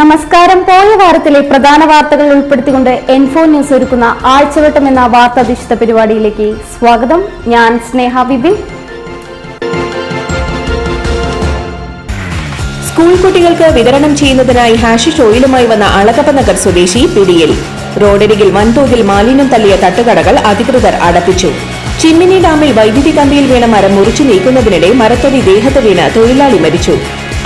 നമസ്കാരം. പോയ വാരത്തിലെ പ്രധാന വാർത്തകൾ ഉൾപ്പെടുത്തിക്കൊണ്ട് എൻഫോ ന്യൂസ് ഒരുക്കുന്ന ആഴ്ചവട്ടം എന്ന വാർത്താധിഷ്ഠിത പരിപാടിയിലേക്ക് സ്വാഗതം. ഞാൻ സ്നേഹ ബിബി സ്കൂൾ കുട്ടികൾക്ക് വിതരണം ചെയ്യുന്നതിനായി ഹാഷിഷ് ഓയിലുമായി വന്ന അളകപ്പ നഗർ സ്വദേശി പിടിയിൽ. റോഡരികിൽ വൻതോതിൽ മാലിന്യം തള്ളിയ തട്ടുകടകൾ അധികൃതർ അടപ്പിച്ചു. ചിമ്മിനി ഡാമിൽ വൈദ്യുതി കമ്പിയിൽ വീണ മരം മുറിച്ചു നീക്കുന്നതിനിടെ മരത്തടി ദേഹത്ത് വീണ് തൊഴിലാളി മരിച്ചു.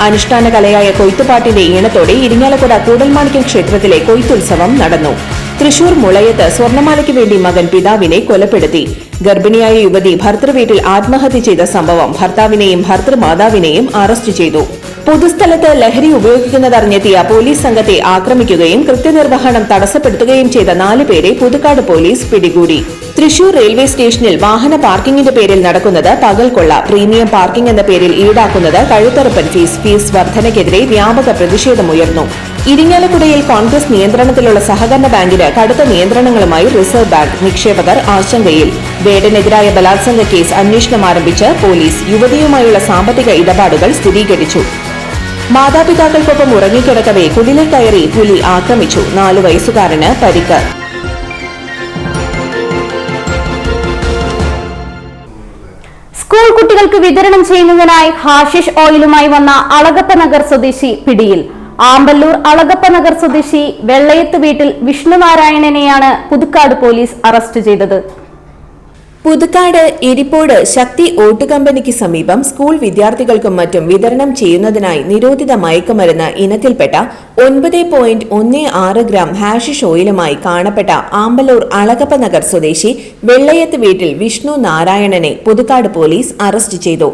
അനുഷ്ഠാന കലയായ കൊയ്ത്തുപാട്ടിന്റെ ഈണത്തോടെ ഇരിങ്ങാലക്കുട കൂടൽമാണിക്യം ക്ഷേത്രത്തിലെ കൊയ്ത്തുത്സവം നടന്നു. തൃശൂർ മുളയത്ത് സ്വർണമാലയ്ക്ക് വേണ്ടി മകൻ പിതാവിനെ കൊലപ്പെടുത്തി. ഗർഭിണിയായ യുവതി ഭർത്തൃവീട്ടിൽ ആത്മഹത്യ ചെയ്ത സംഭവം ഭർത്താവിനെയും ഭർത്തൃമാതാവിനെയും അറസ്റ്റ് ചെയ്തു. പൊതുസ്ഥലത്ത് ലഹരി ഉപയോഗിക്കുന്നതറിഞ്ഞെത്തിയ പോലീസ് സംഘത്തെ ആക്രമിക്കുകയും കൃത്യനിർവഹണം തടസ്സപ്പെടുത്തുകയും ചെയ്ത നാലുപേരെ പുതുക്കാട് പോലീസ് പിടികൂടി. തൃശൂർ റെയിൽവേ സ്റ്റേഷനിൽ വാഹന പാർക്കിംഗിന്റെ പേരിൽ നടക്കുന്നത് പകൽക്കൊള്ള. പ്രീമിയം പാർക്കിംഗ് എന്ന പേരിൽ ഈടാക്കുന്നത് കഴുത്തറപ്പൻ ഫീസ്. ഫീസ് വർധനയ്ക്കെതിരെ വ്യാപക പ്രതിഷേധമുയർന്നു. ഇരിങ്ങാലക്കുടയിൽ കോൺഗ്രസ് നിയന്ത്രണത്തിലുള്ള സഹകരണ ബാങ്കിന് കടുത്ത നിയന്ത്രണങ്ങളുമായി റിസർവ് ബാങ്ക് നിക്ഷേപകർ ആശങ്കയിൽ. വേടനെതിരായ ബലാത്സംഗ കേസ് അന്വേഷണം ആരംഭിച്ച് പോലീസ് യുവതിയുമായുള്ള സാമ്പത്തിക ഇടപാടുകൾ സ്ഥിരീകരിച്ചു. മാതാപിതാക്കൾക്കൊപ്പം ഉറങ്ങിക്കിടക്കവേ കുടിലിൽ കയറി പുലി ആക്രമിച്ചു. നാലു വയസ്സുകാരന് പരിക്ക്. കുട്ടികൾക്ക് വിതരണം ചെയ്യുന്നതിനായി ഹാഷിഷ് ഓയിലുമായി വന്ന അളകപ്പ നഗർ സ്വദേശി പിടിയിൽ. ആമ്പല്ലൂർ അളകപ്പ നഗർ സ്വദേശി വെള്ളയത്ത് വീട്ടിൽ വിഷ്ണുനാരായണനെയാണ് പുതുക്കാട് പോലീസ് അറസ്റ്റ് ചെയ്തത്. പുതുക്കാട് ഇരിപ്പോട് ശക്തി ഓട്ട് കമ്പനിക്ക് സമീപം സ്കൂൾ വിദ്യാർത്ഥികൾക്കും മറ്റും വിതരണം ചെയ്യുന്നതിനായി നിരോധിത മയക്കുമരുന്ന് ഇനത്തിൽപ്പെട്ട ഒൻപത് പോയിന്റ് ഒന്ന് ആറ് ഗ്രാം ഹാഷിഷ് ഓയിലുമായി കാണപ്പെട്ട ആമ്പലൂർ അളകപ്പ നഗർ സ്വദേശി വെള്ളയത്ത് വീട്ടിൽ വിഷ്ണു നാരായണനെ പുതുക്കാട് പോലീസ് അറസ്റ്റ് ചെയ്തു.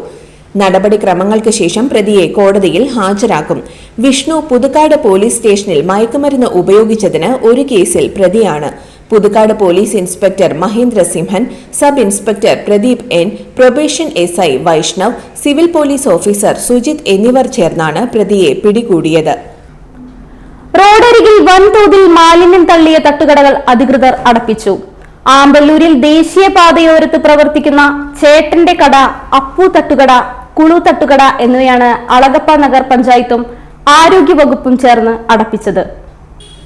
നടപടിക്രമങ്ങൾക്ക് ശേഷം പ്രതിയെ കോടതിയിൽ ഹാജരാക്കും. വിഷ്ണു പുതുക്കാട് പോലീസ് സ്റ്റേഷനിൽ മയക്കുമരുന്ന് ഉപയോഗിച്ചതിന് ഒരു കേസിൽ പ്രതിയാണ്. Puthukkad police inspector Mahendra Simhan sub inspector Pradeep N probation S I Vaishnav civil police officer Sujith എന്നിവർ ചേർന്നാണ് പ്രതിയെ പിടികൂടിയത്. റോഡരികിൽ വൻതോതിൽ മാലിന്യം തള്ളിയ തട്ടുകടകൾ അധികൃതർ അടപ്പിച്ചു. ആമ്പല്ലൂരിൽ ദേശീയപാതയോരത്ത് പ്രവർത്തിക്കുന്ന ചേട്ടന്റെ കട അപ്പു തട്ടുകട കുളു തട്ടുകട എന്നിവയാണ് അളഗപ്പ നഗർ പഞ്ചായത്തും ആരോഗ്യവകുപ്പും ചേർന്ന് അടപ്പിച്ചത്.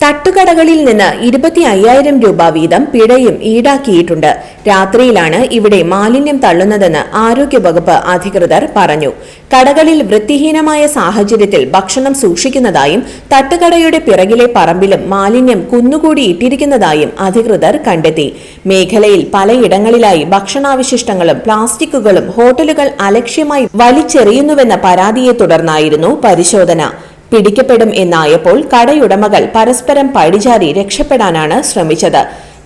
തട്ടുകടകളിൽ നിന്ന് ഇരുപത്തി അയ്യായിരം രൂപ വീതം പിഴയും ഈടാക്കിയിട്ടുണ്ട്. രാത്രിയിലാണ് ഇവിടെ മാലിന്യം തള്ളുന്നതെന്ന് ആരോഗ്യവകുപ്പ് അധികൃതർ പറഞ്ഞു. കടകളിൽ വൃത്തിഹീനമായ സാഹചര്യത്തിൽ ഭക്ഷണം സൂക്ഷിക്കുന്നതായും തട്ടുകടയുടെ പിറകിലെ പറമ്പിലും മാലിന്യം കുന്നുകൂടി ഇട്ടിരിക്കുന്നതായും അധികൃതർ കണ്ടെത്തി. മേഖലയിൽ പലയിടങ്ങളിലായി ഭക്ഷണാവശിഷ്ടങ്ങളും പ്ലാസ്റ്റിക്കുകളും ഹോട്ടലുകൾ അലക്ഷ്യമായി വലിച്ചെറിയുന്നുവെന്ന പരാതിയെ തുടർന്നായിരുന്നു പരിശോധന. പിടിക്കപ്പെടും എന്നായപ്പോൾ കടയുടമകൾ പരസ്പരം പഴിചാരി രക്ഷപ്പെടാനാണ് ശ്രമിച്ചത്.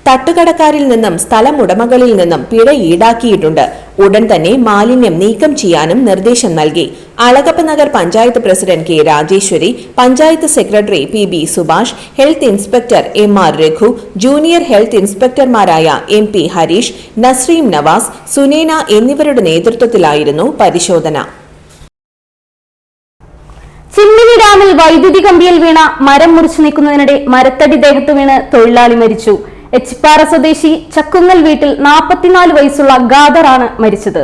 തട്ടുകടക്കാരിൽ നിന്നും സ്ഥലമുടമകളിൽ നിന്നും പിഴ ഈടാക്കിയിട്ടുണ്ട്. ഉടൻ തന്നെ മാലിന്യം നീക്കം ചെയ്യാനും നിർദ്ദേശം നൽകി. Alagappa Nagar panchayat president K Rajeshwari panchayat secretary P B Subhash health inspector M R Raghu junior health ഇൻസ്പെക്ടർമാരായ M P Harish Nasreem Nawaz Sunena എന്നിവരുടെ നേതൃത്വത്തിലായിരുന്നു പരിശോധന. ചിമ്മിനി ഡാമിൽ വൈദ്യുതി കമ്പിയിൽ വീണ മരം മുറിച്ചു നീക്കുന്നതിനിടെ മരത്തടി ദേഹത്ത് വീണ് തൊഴിലാളി മരിച്ചു. എച്ചിപ്പാറ സ്വദേശി ചക്കുങ്ങൽ വീട്ടിൽ നാൽപ്പത്തിനാല് വയസ്സുള്ള ഗാദറാണ് മരിച്ചത്.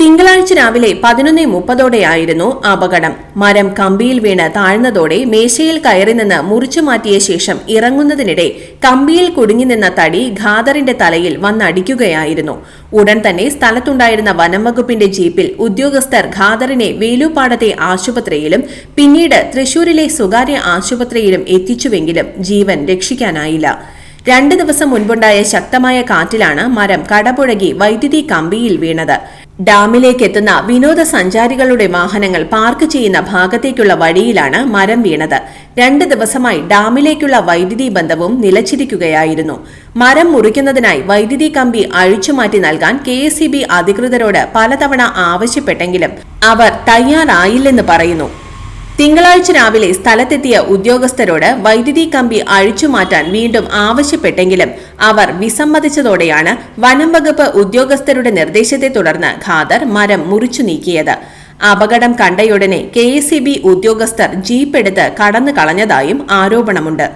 തിങ്കളാഴ്ച രാവിലെ പതിനൊന്ന് മുപ്പതോടെയായിരുന്നു അപകടം. മരം കമ്പിയിൽ വീണ് താഴ്ന്നതോടെ മേശയിൽ കയറി നിന്ന് മുറിച്ചു മാറ്റിയ ശേഷം ഇറങ്ങുന്നതിനിടെ കമ്പിയിൽ കുടുങ്ങി നിന്ന തടി ഖാദറിന്റെ തലയിൽ വന്നടിക്കുകയായിരുന്നു. ഉടൻ തന്നെ സ്ഥലത്തുണ്ടായിരുന്ന വനംവകുപ്പിന്റെ ജീപ്പിൽ ഉദ്യോഗസ്ഥർ ഖാദറിനെ വേലുപാടത്തെ ആശുപത്രിയിലും പിന്നീട് തൃശൂരിലെ സ്വകാര്യ ആശുപത്രിയിലും എത്തിച്ചുവെങ്കിലും ജീവൻ രക്ഷിക്കാനായില്ല. രണ്ട് ദിവസം മുൻപുണ്ടായ ശക്തമായ കാറ്റിലാണ് മരം കടപുഴകി വൈദ്യുതി കമ്പിയിൽ വീണത്. ഡാമിലേക്ക് എത്തുന്ന വിനോദസഞ്ചാരികളുടെ വാഹനങ്ങൾ പാർക്ക് ചെയ്യുന്ന ഭാഗത്തേക്കുള്ള വഴിയിലാണ് മരം വീണത്. രണ്ട് ദിവസമായി ഡാമിലേക്കുള്ള വൈദ്യുതി ബന്ധവും നിലച്ചിരിക്കുകയായിരുന്നു. മരം മുറിക്കുന്നതിനായി വൈദ്യുതി കമ്പി അഴിച്ചുമാറ്റി നൽകാൻ കെ അധികൃതരോട് പലതവണ ആവശ്യപ്പെട്ടെങ്കിലും അവർ തയ്യാറായില്ലെന്ന് പറയുന്നു. തിങ്കളാഴ്ച രാവിലെ സ്ഥലത്തെത്തിയ ഉദ്യോഗസ്ഥരോട് വൈദ്യുതി കമ്പി അഴിച്ചുമാറ്റാൻ വീണ്ടും ആവശ്യപ്പെട്ടെങ്കിലും അവർ വിസമ്മതിച്ചതോടെയാണ് വനം വകുപ്പ് ഉദ്യോഗസ്ഥരുടെ നിർദ്ദേശത്തെ തുടർന്ന് ഖാദർ മരം മുറിച്ചു നീക്കിയത്. അപകടം കണ്ടയുടനെ കെ എസ് ബി ഉദ്യോഗസ്ഥർ ജീപ്പെടുത്ത് കടന്നു കളഞ്ഞതായും ആരോപണമുണ്ട്.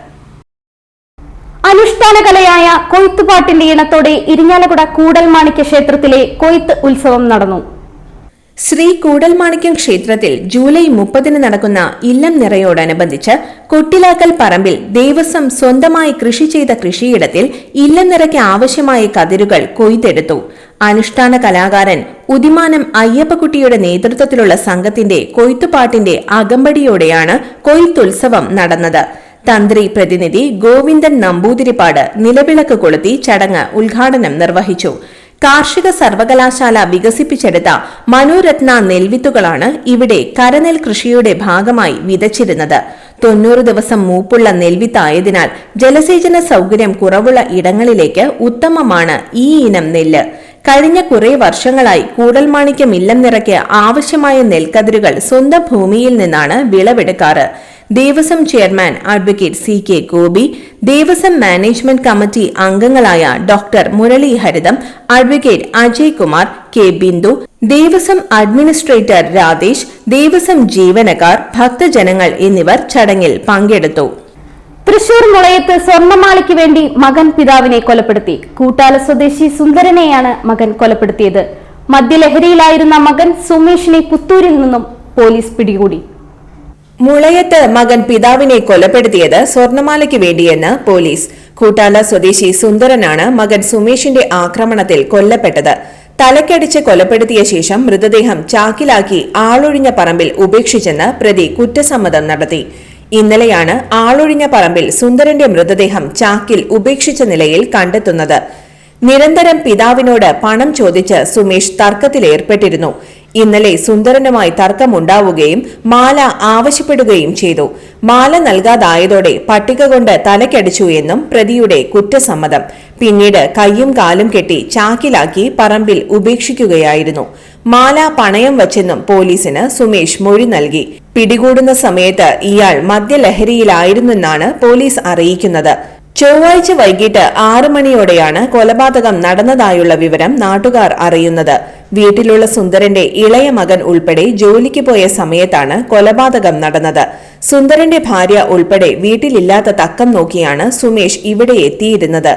അനുഷ്ഠാന കലയായ കൊയ്ത്തുപാട്ടിന്റെ ഇണത്തോടെ ഇരിഞ്ഞാലക്കുട കൂടൽമാണിക്യ ക്ഷേത്രത്തിലെ കൊയ്ത്ത് ഉത്സവം നടന്നു. ശ്രീ കൂടൽമാണിക്യം ക്ഷേത്രത്തിൽ ജൂലൈ മുപ്പതിന് നടക്കുന്ന ഇല്ലം നിറയോടനുബന്ധിച്ച് കൊട്ടിലാക്കൽ പറമ്പിൽ ദേവസ്വം സ്വന്തമായി കൃഷി ചെയ്ത കൃഷിയിടത്തിൽ ഇല്ലം നിറയ്ക്ക് ആവശ്യമായ കതിരുകൾ കൊയ്തെടുത്തു. അനുഷ്ഠാന കലാകാരൻ ഉദിമാനം അയ്യപ്പക്കുട്ടിയുടെ നേതൃത്വത്തിലുള്ള സംഘത്തിന്റെ കൊയ്ത്തുപാട്ടിന്റെ അകമ്പടിയോടെയാണ് കൊയ്ത്തുത്സവം നടന്നത്. തന്ത്രി പ്രതിനിധി ഗോവിന്ദൻ നമ്പൂതിരിപ്പാട് നിലവിളക്ക് കൊളുത്തി ചടങ്ങ് ഉദ്ഘാടനം നിർവഹിച്ചു. കാർഷിക സർവകലാശാല വികസിപ്പിച്ചെടുത്ത മനോരത്ന നെൽവിത്തുകളാണ് ഇവിടെ കരനെൽ കൃഷിയുടെ ഭാഗമായി വിതച്ചിരുന്നത്. തൊണ്ണൂറ് ദിവസം മൂപ്പുള്ള നെൽവിത്തായതിനാൽ ജലസേചന സൗകര്യം കുറവുള്ള ഇടങ്ങളിലേക്ക് ഉത്തമമാണ് ഈ ഇനം നെല്ല്. കഴിഞ്ഞ കുറെ വർഷങ്ങളായി കൂടൽമാണിക്യം ഇല്ലം നിറയ്ക്ക് ആവശ്യമായ നെൽക്കതിരുകൾ സ്വന്തം ഭൂമിയിൽ നിന്നാണ് വിളവെടുക്കാറ്. Devaswom chairman advocate C K Gopi Devaswom management committee അംഗങ്ങളായ doctor Murali Haritham advocate Ajay Kumar K Bindu Devaswom administrator Radhesh Devaswom ജീവനക്കാർ ഭക്തജനങ്ങൾ എന്നിവർ ചടങ്ങിൽ പങ്കെടുത്തു. തൃശൂർ മുളയത്ത് സ്വർണമാലയ്ക്ക് വേണ്ടി മകൻ പിതാവിനെ കൊലപ്പെടുത്തി. കൂട്ടാല സ്വദേശി സുന്ദരനെയാണ് മകൻ കൊലപ്പെടുത്തിയത്. മദ്യലഹരിയിലായിരുന്ന മകൻ സുമേഷിനെ പുത്തൂരിൽ നിന്നും പോലീസ് പിടികൂടി. മുളയത്ത് മകൻ പിതാവിനെ കൊലപ്പെടുത്തിയത് സ്വർണമാലയ്ക്ക് വേണ്ടിയെന്ന് പോലീസ്. കൂട്ടാല സ്വദേശി സുന്ദരനാണ് മകൻ സുമേഷിന്റെ ആക്രമണത്തിൽ കൊല്ലപ്പെട്ടത്. തലക്കടിച്ച് കൊലപ്പെടുത്തിയ ശേഷം മൃതദേഹം ചാക്കിലാക്കി ആളൊഴിഞ്ഞ പറമ്പിൽ ഉപേക്ഷിച്ചെന്ന് പ്രതി കുറ്റസമ്മതം നടത്തി. ഇന്നലെയാണ് ആളൊഴിഞ്ഞ പറമ്പിൽ സുന്ദരന്റെ മൃതദേഹം ചാക്കിൽ ഉപേക്ഷിച്ച നിലയിൽ കണ്ടെത്തുന്നത്. നിരന്തരം പിതാവിനോട് പണം ചോദിച്ച് സുമേഷ് തർക്കത്തിലേർപ്പെട്ടിരുന്നു. ഇന്നലെ സുന്ദരനുമായി തർക്കമുണ്ടാവുകയും മാല ആവശ്യപ്പെടുകയും ചെയ്തു. മാല നൽകാതായതോടെ പട്ടിക കൊണ്ട് തലക്കടിച്ചു എന്നും പ്രതിയുടെ കുറ്റസമ്മതം. പിന്നീട് കയ്യും കാലും കെട്ടി ചാക്കിലാക്കി പറമ്പിൽ ഉപേക്ഷിക്കുകയായിരുന്നു. മാല പണയം വച്ചെന്നും പോലീസിന് സുമേഷ് മൊഴി നൽകി. പിടികൂടുന്ന സമയത്ത് ഇയാൾ മദ്യലഹരിയിലായിരുന്നെന്നാണ് പോലീസ് അറിയിക്കുന്നത്. ചൊവ്വാഴ്ച വൈകിട്ട് ആറു മണിയോടെയാണ് കൊലപാതകം നടന്നതായുള്ള വിവരം നാട്ടുകാർ അറിയുന്നത്. വീട്ടിലുള്ള സുന്ദരന്റെ ഇളയ മകൻ ഉൾപ്പെടെ ജോലിക്ക് പോയ സമയത്താണ് കൊലപാതകം നടന്നത്. സുന്ദരന്റെ ഭാര്യ ഉൾപ്പെടെ വീട്ടിലില്ലാത്ത തക്കം നോക്കിയാണ് സുമേഷ് ഇവിടെ എത്തിയിരുന്നത്.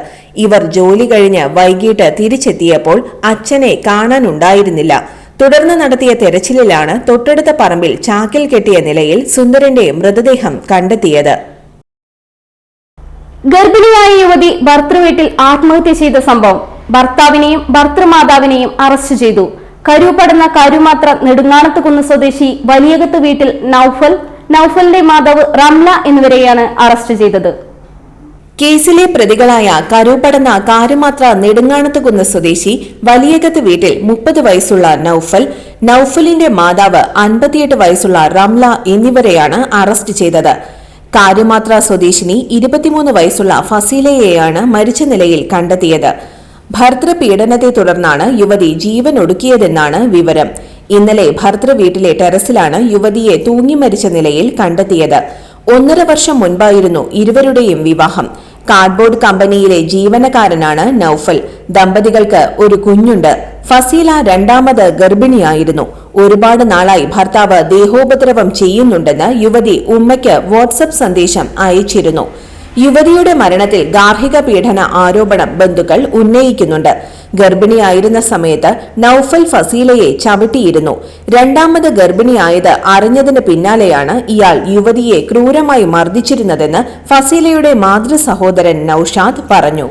ഇവർ ജോലി കഴിഞ്ഞ് വൈകിട്ട് തിരിച്ചെത്തിയപ്പോൾ അച്ഛനെ കാണാനുണ്ടായിരുന്നില്ല. തുടർന്ന് നടത്തിയ തെരച്ചിലിലാണ് തൊട്ടടുത്ത പറമ്പിൽ ചാക്കിൽ കെട്ടിയ നിലയിൽ സുന്ദരന്റെ മൃതദേഹം കണ്ടെത്തിയത്. ഗർഭിണിയായ യുവതി ഭർത്തൃവീട്ടിൽ ആത്മഹത്യ ചെയ്ത സംഭവം ഭർത്താവിനെയും ഭർത്തൃമാതാവിനെയും അറസ്റ്റ് ചെയ്തു. കരുപ്പെടുന്ന കരുമാത്ര നെടുങ്ങാണത്തുകുന്ന് സ്വദേശി വലിയകത്ത് വീട്ടിൽ നൌഫൽ നൌഫലിന്റെ മാതാവ് റംല എന്നിവരെയാണ് അറസ്റ്റ് ചെയ്തത്. കേസിലെ പ്രതികളായ കരൂപ്പടന്ന കാരുമാത്ര നെടുങ്ങാണത്തുകുന്ന് സ്വദേശി വലിയകത്ത് വീട്ടിൽ മുപ്പത് വയസ്സുള്ള നൌഫൽ നൌഫലിന്റെ മാതാവ് അൻപത്തിയെട്ട് വയസ്സുള്ള റംല എന്നിവരെയാണ് അറസ്റ്റ് ചെയ്തത്. കാരുമാത്ര സ്വദേശിനി ഇരുപത്തിമൂന്ന് വയസ്സുള്ള ഫസീലയെയാണ് മരിച്ച നിലയിൽ കണ്ടെത്തിയത്. ഭർത്തൃപീഡനത്തെ തുടർന്നാണ് യുവതി ജീവൻ ഒടുക്കിയതെന്നാണ് വിവരം. ഇന്നലെ ഭർത്തൃ വീട്ടിലെ ടെറസിലാണ് യുവതിയെ തൂങ്ങി മരിച്ച നിലയിൽ കണ്ടെത്തിയത്. ഒന്നര വർഷം മുൻപായിരുന്നു ഇരുവരുടെയും വിവാഹം. കാർഡ്ബോർഡ് കമ്പനിയിലെ ജീവനക്കാരനാണ് നൌഫൽ. ദമ്പതികൾക്ക് ഒരു കുഞ്ഞുണ്ട്. ഫസീല രണ്ടാമത് ഗർഭിണിയായിരുന്നു. ഒരുപാട് നാളായി ഭർത്താവ് ദേഹോപദ്രവം ചെയ്യുന്നുണ്ടെന്ന് യുവതി ഉമ്മയ്ക്ക് വാട്സപ്പ് സന്ദേശം അയച്ചിരുന്നു. യുവതിയുടെ മരണത്തിൽ ഗാർഹിക പീഡന ആരോപണം ബന്ധുക്കൾ ഉന്നയിക്കുന്നുണ്ട്. ഗർഭിണിയായിരുന്ന സമയത്ത് നൌഫൽ ഫസീലയെ ചവിട്ടിയിരുന്നു. രണ്ടാമത് ഗർഭിണിയായത് അറിഞ്ഞതിന് പിന്നാലെയാണ് ഇയാൾ യുവതിയെ ക്രൂരമായി മർദ്ദിച്ചിരുന്നതെന്ന് ഫസീലയുടെ മാതൃ സഹോദരൻ നൌഷാദ് പറഞ്ഞു.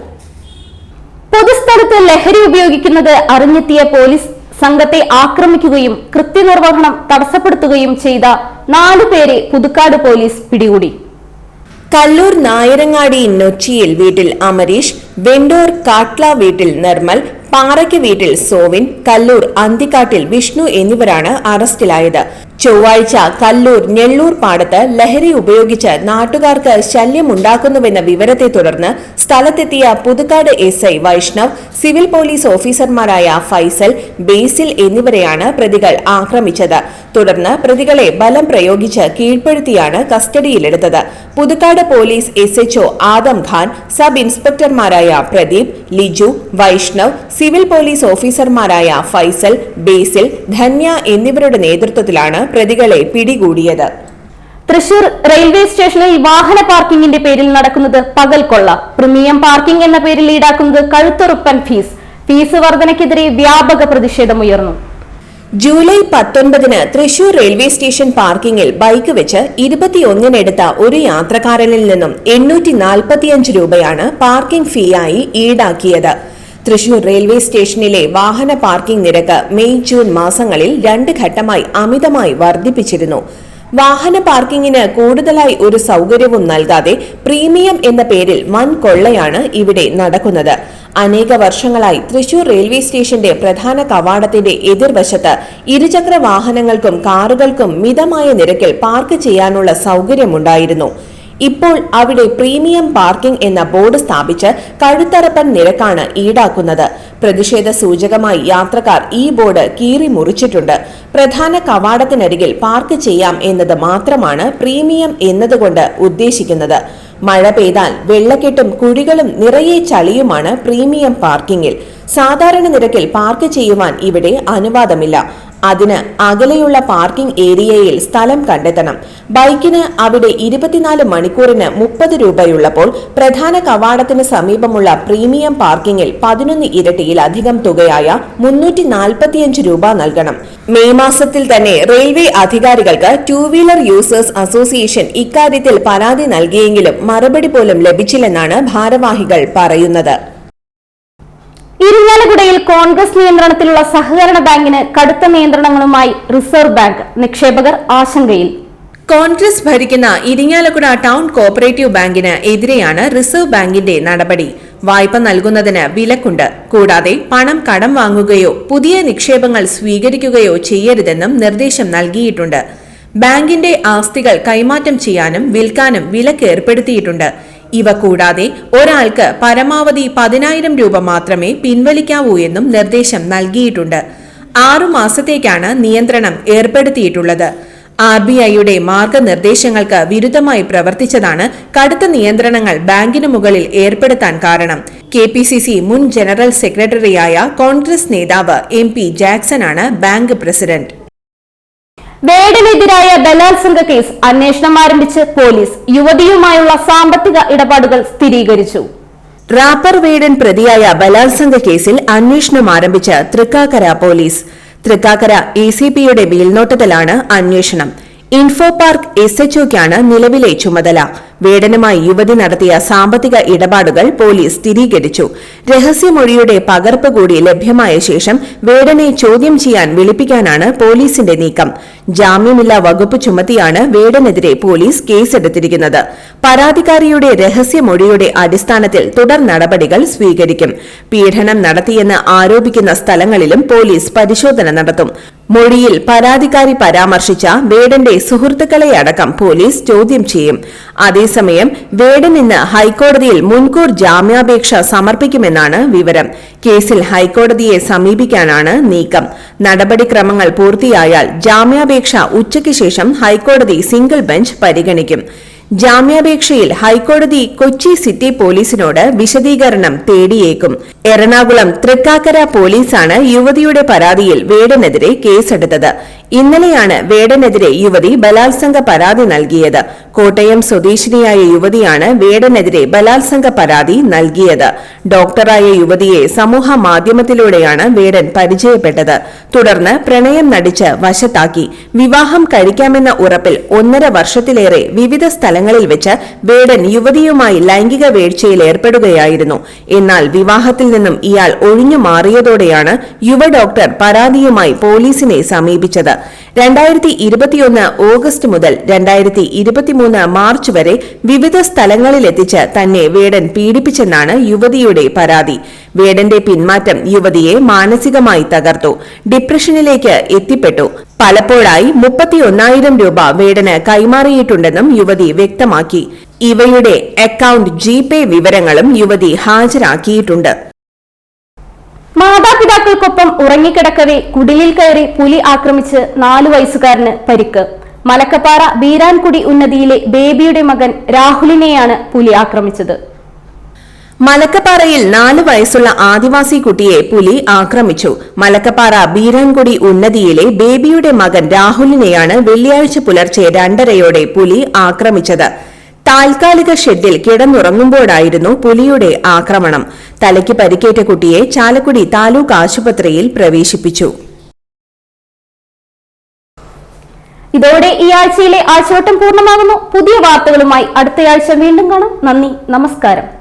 പൊതുസ്ഥലത്ത് ലഹരി ഉപയോഗിക്കുന്നത് അറിഞ്ഞെത്തിയ പോലീസ് സംഘത്തെ ആക്രമിക്കുകയും കൃത്യനിർവഹണം തടസ്സപ്പെടുത്തുകയും ചെയ്ത നാലു പേരെ പുതുക്കാട് പോലീസ് പിടികൂടി. കല്ലൂർ നായരങ്ങാടി നൊച്ചിയിൽ വീട്ടിൽ അമരീഷ് വെണ്ടൂർ കാട്ട്ല വീട്ടിൽ നിർമ്മൽ പാറയ്ക്ക് വീട്ടിൽ സോവിൻ കല്ലൂർ അന്തിക്കാട്ടിൽ വിഷ്ണു എന്നിവരാണ് അറസ്റ്റിലായത്. ചൊവ്വാഴ്ച കല്ലൂർ ഞെള്ളൂർ പാടത്ത് ലഹരി ഉപയോഗിച്ച് നാട്ടുകാർക്ക് ശല്യമുണ്ടാക്കുന്നുവെന്ന വിവരത്തെ തുടർന്ന് സ്ഥലത്തെത്തിയ Puthukkad S I Vaishnav civil police ഓഫീസർമാരായ ഫൈസൽ ബേസിൽ എന്നിവരെയാണ് പ്രതികൾ ആക്രമിച്ചത്. തുടർന്ന് പ്രതികളെ ബലം പ്രയോഗിച്ച് കീഴ്പ്പെടുത്തിയാണ് കസ്റ്റഡിയിലെടുത്തത്. Puthukkad police S HO Adam Khan sub ഇൻസ്പെക്ടർമാരായ Pradeep Liju Vaishnav civil police ഓഫീസർമാരായ ഫൈസൽ ബേസിൽ ധന്യ എന്നിവരുടെ നേതൃത്വത്തിലാണ് പ്രതികളെ പിടികൂടിയത്. തൃശൂർ റെയിൽവേ സ്റ്റേഷനിൽ വാഹന പാർക്കിംഗിന്റെ പേരിൽ നടക്കുന്നത് പകൽ കൊള്ള പ്രീമിയം പാർക്കിംഗ് എന്ന പേരിൽ ഈടാക്കുന്നത് കഴുത്തുറുപ്പൻ ഫീസ്. ഫീസ് വർധനയ്ക്കെതിരെ വ്യാപക പ്രതിഷേധമുയർന്നു. ജൂലൈ പത്തൊൻപതിന് തൃശൂർ റെയിൽവേ സ്റ്റേഷൻ പാർക്കിംഗിൽ ബൈക്ക് വെച്ച് ഇരുപത്തിയൊന്നിനെടുത്ത ഒരു യാത്രക്കാരനിൽ നിന്നും എണ്ണൂറ്റി നാൽപ്പത്തിയഞ്ച് രൂപയാണ് പാർക്കിംഗ് ഫീയായി ഈടാക്കിയത്. തൃശൂർ റെയിൽവേ സ്റ്റേഷനിലെ വാഹന പാർക്കിംഗ് നിരക്ക് മെയ് ജൂൺ മാസങ്ങളിൽ രണ്ട് ഘട്ടമായി അമിതമായി വർദ്ധിപ്പിച്ചിരുന്നു. വാഹന പാർക്കിങ്ങിന് കൂടുതലായി ഒരു സൗകര്യവും നൽകാതെ പ്രീമിയം എന്ന പേരിൽ വൻ കൊള്ളയാണ് ഇവിടെ നടക്കുന്നത്. അനേക വർഷങ്ങളായി തൃശൂർ റെയിൽവേ സ്റ്റേഷന്റെ പ്രധാന കവാടത്തിന്റെ എതിർവശത്ത് ഇരുചക്ര വാഹനങ്ങൾക്കും കാറുകൾക്കും മിതമായ നിരക്കിൽ പാർക്ക് ചെയ്യാനുള്ള സൗകര്യമുണ്ടായിരുന്നു. ഇപ്പോൾ അവിടെ പ്രീമിയം പാർക്കിംഗ് എന്ന ബോർഡ് സ്ഥാപിച്ച് കഴുത്തറപ്പൻ നിരക്കാണ് ഈടാക്കുന്നത്. പ്രതിഷേധ സൂചകമായി യാത്രക്കാർ ഈ ബോർഡ് കീറി മുറിച്ചിട്ടുണ്ട്. പ്രധാന കവാടത്തിനരികിൽ പാർക്ക് ചെയ്യാം എന്നത് മാത്രമാണ് പ്രീമിയം എന്നതുകൊണ്ട് ഉദ്ദേശിക്കുന്നത്. മഴ പെയ്താൽ വെള്ളക്കെട്ടും കുഴികളും നിറയെ ചളിയുമാണ് പ്രീമിയം പാർക്കിംഗിൽ സാധാരണ നിരക്കിൽ പാർക്ക് ചെയ്യുവാൻ ഇവിടെ അനുവാദമില്ല. അതിന് അകലെയുള്ള പാർക്കിംഗ് ഏരിയയിൽ സ്ഥലം കണ്ടെത്തണം. ബൈക്കിന് അവിടെ ഇരുപത്തിനാല് മണിക്കൂറിന് മുപ്പത് രൂപയുള്ളപ്പോൾ പ്രധാന കവാടത്തിന് സമീപമുള്ള പ്രീമിയം പാർക്കിംഗിൽ പതിനൊന്ന് ഇരട്ടിയിലധികം തുകയായ മുന്നൂറ്റി നാൽപ്പത്തിയഞ്ച് രൂപ നൽകണം. മെയ് മാസത്തിൽ തന്നെ റെയിൽവേ അധികാരികൾക്ക് ടൂ വീലർ യൂസേഴ്സ് അസോസിയേഷൻ ഇക്കാര്യത്തിൽ പരാതി നൽകിയെങ്കിലും മറുപടി പോലും ലഭിച്ചില്ലെന്നാണ് ഭാരവാഹികൾ പറയുന്നത്. ഇരിങ്ങാലക്കുടയിൽ കോൺഗ്രസ് നിയന്ത്രണത്തിലുള്ള സഹകരണ ബാങ്കിന് കടുത്ത നിയന്ത്രണങ്ങളുമായി റിസർവ് ബാങ്ക് നിക്ഷേപകർ ആശങ്കയിൽ. കോൺഗ്രസ് ഭരിക്കുന്ന ഇരിങ്ങാലക്കുട ടൗൺ കോപ്പറേറ്റീവ് ബാങ്കിന് എതിരെയാണ് റിസർവ് ബാങ്കിന്റെ നടപടി. വായ്പ നൽകുന്നതിന് വിലക്കുണ്ട്. കൂടാതെ പണം കടം വാങ്ങുകയോ പുതിയ നിക്ഷേപങ്ങൾ സ്വീകരിക്കുകയോ ചെയ്യരുതെന്നും നിർദ്ദേശം നൽകിയിട്ടുണ്ട്. ബാങ്കിന്റെ ആസ്തികൾ കൈമാറ്റം ചെയ്യാനും വിൽക്കാനും വിലക്ക് ഏർപ്പെടുത്തിയിട്ടുണ്ട്. ഇവ കൂടാതെ ഒരാൾക്ക് പരമാവധി പതിനായിരം രൂപ മാത്രമേ പിൻവലിക്കാവൂ എന്നും നിർദ്ദേശം നൽകിയിട്ടുണ്ട്. ആറു മാസത്തേക്കാണ് നിയന്ത്രണം ഏർപ്പെടുത്തിയിട്ടുള്ളത്. ആർ ബി ഐയുടെ മാർഗനിർദ്ദേശങ്ങൾക്ക് വിരുദ്ധമായി പ്രവർത്തിച്ചതാണ് കടുത്ത നിയന്ത്രണങ്ങൾ ബാങ്കിന് മുകളിൽ ഏർപ്പെടുത്താൻ കാരണം. കെ പി സി സി മുൻ ജനറൽ സെക്രട്ടറിയായ കോൺഗ്രസ് നേതാവ് എം പി ആണ് ബാങ്ക് പ്രസിഡന്റ്. വേടനെതിരായ ബലാത്സംഗ കേസ് അന്വേഷണം ആരംഭിച്ച് പോലീസ് യുവതിയുമായുള്ള സാമ്പത്തിക ഇടപാടുകൾ സ്ഥിരീകരിച്ചു. റാപ്പർ വേടൻ പ്രതിയായ ബലാത്സംഗ കേസിൽ അന്വേഷണം ആരംഭിച്ച Thrikkakara police. Thrikkakara A C പിയുടെ മേൽനോട്ടത്തിലാണ് അന്വേഷണം. ഇൻഫോ പാർക്ക് എസ് എച്ച്ഒക്കാണ് നിലവിലെ ചുമതല. വേടനുമായി യുവതി നടത്തിയ സാമ്പത്തിക ഇടപാടുകൾ പോലീസ് സ്ഥിരീകരിച്ചു. രഹസ്യമൊഴിയുടെ പകർപ്പ് കൂടി ലഭ്യമായ ശേഷം വേടനെ ചോദ്യം ചെയ്യാൻ വിളിപ്പിക്കാനാണ് പോലീസിന്റെ നീക്കം. ജാമ്യമില്ലാ വകുപ്പ് ചുമത്തിയാണ് വേടനെതിരെ പോലീസ് കേസെടുത്തിരിക്കുന്നത്. പരാതിക്കാരിയുടെ രഹസ്യമൊഴിയുടെ അടിസ്ഥാനത്തിൽ തുടർ നടപടികൾ സ്വീകരിക്കും. പീഡനം നടത്തിയെന്ന് ആരോപിക്കുന്ന സ്ഥലങ്ങളിലും പോലീസ് പരിശോധന നടത്തും. മൊഴിയിൽ പരാതിക്കാരി പരാമർശിച്ച വേടന്റെ സുഹൃത്തുക്കളെയടക്കം പോലീസ് ചോദ്യം ചെയ്യും. അതേസമയം വേടൻ ഇന്ന് ഹൈക്കോടതിയിൽ മുൻകൂർ ജാമ്യാപേക്ഷ സമർപ്പിക്കുമെന്നാണ് വിവരം. കേസിൽ ഹൈക്കോടതിയെ സമീപിക്കാനാണ് നീക്കം. നടപടിക്രമങ്ങൾ പൂർത്തിയായാൽ ജാമ്യാപേക്ഷ ഉച്ചയ്ക്ക് ശേഷം ഹൈക്കോടതി സിംഗിൾ ബെഞ്ച് പരിഗണിക്കും. ജാമ്യാപേക്ഷയിൽ ഹൈക്കോടതി കൊച്ചി സിറ്റി പോലീസിനോട് വിശദീകരണം തേടിയേക്കും. എറണാകുളം തൃക്കാക്കര പോലീസാണ് യുവതിയുടെ പരാതിയിൽ വേടനെതിരെ കേസെടുത്തത്. ഇന്നലെയാണ് വേടനെതിരെ യുവതി ബലാത്സംഗ പരാതി നൽകിയത്. കോട്ടയം സ്വദേശിനിയായ യുവതിയാണ് വേടനെതിരെ ബലാത്സംഗ പരാതി നൽകിയത്. ഡോക്ടറായ യുവതിയെ സമൂഹ മാധ്യമത്തിലൂടെയാണ് വേടൻ പരിചയപ്പെട്ടത്. തുടർന്ന് പ്രണയം നടിച്ച് വശത്താക്കി. വിവാഹം കഴിക്കാമെന്ന ഉറപ്പിൽ ഒന്നര വർഷത്തിലേറെ വിവിധ സ്ഥലങ്ങളിൽ വെച്ച് വേടൻ യുവതിയുമായി ലൈംഗിക വീഴ്ചയിൽ ഏർപ്പെടുകയായിരുന്നു. എന്നാൽ വിവാഹത്തിൽ നിന്നും ഇയാൾ ഒഴിഞ്ഞു മാറിയതോടെയാണ് യുവ ഡോക്ടർ പരാതിയുമായി പോലീസിനെ സമീപിച്ചത്. രണ്ടായിരത്തി ഇരുപത്തിയൊന്ന് ഓഗസ്റ്റ് മുതൽ രണ്ടായിരത്തി ഇരുപത്തിമൂന്ന് മാർച്ച് വരെ വിവിധ സ്ഥലങ്ങളിലെത്തിച്ച് തന്നെ വേടൻ പീഡിപ്പിച്ചെന്നാണ് യുവതിയുടെ പരാതി. വേടന്റെ പിന്മാറ്റം യുവതിയെ മാനസികമായി തകർത്തു. ഡിപ്രഷനിലേക്ക് എത്തിപ്പെട്ടു. പലപ്പോഴായി മുപ്പത്തിയൊന്നായിരം രൂപ വേടന് കൈമാറിയിട്ടുണ്ടെന്നും യുവതി വ്യക്തമാക്കി. ഇവയുടെ അക്കൗണ്ട് ജിപേ വിവരങ്ങളും യുവതി ഹാജരാക്കിയിട്ടുണ്ട്. മാതാപിതാക്കൾക്കൊപ്പം ഉറങ്ങിക്കിടക്കവേ കുടിലിൽ കയറി പുലി ആക്രമിച്ച് നാലു വയസ്സുകാരന് പരിക്ക്. മലക്കപ്പാറ ബീരാൻകുടി ഉന്നതിയിലെ ബേബിയുടെ മകൻ രാഹുലിനെയാണ് പുലി ആക്രമിച്ചത്. മലക്കപ്പാറയിൽ നാല് വയസ്സുള്ള ആദിവാസി കുട്ടിയെ പുലി ആക്രമിച്ചു. മലക്കപ്പാറ ബീരാൻകുടി ഉന്നതിയിലെ ബേബിയുടെ മകൻ രാഹുലിനെയാണ് വെള്ളിയാഴ്ച പുലർച്ചെ രണ്ടരയോടെ പുലി ആക്രമിച്ചത്. താൽക്കാലിക ഷെഡിൽ കിടന്നുറങ്ങുമ്പോഴായിരുന്നു പുലിയുടെ ആക്രമണം. തലയ്ക്ക് പരിക്കേറ്റ കുട്ടിയെ ചാലക്കുടി താലൂക്ക് ആശുപത്രിയിൽ പ്രവേശിപ്പിച്ചു. ഇതോടെ ഈ ആഴ്ചയിലെ ആഴ്ചവട്ടം പൂർണമാകുന്നു. പുതിയ വാർത്തകളുമായി അടുത്തയാഴ്ച വീണ്ടും കാണാം. നന്ദി നമസ്കാരം.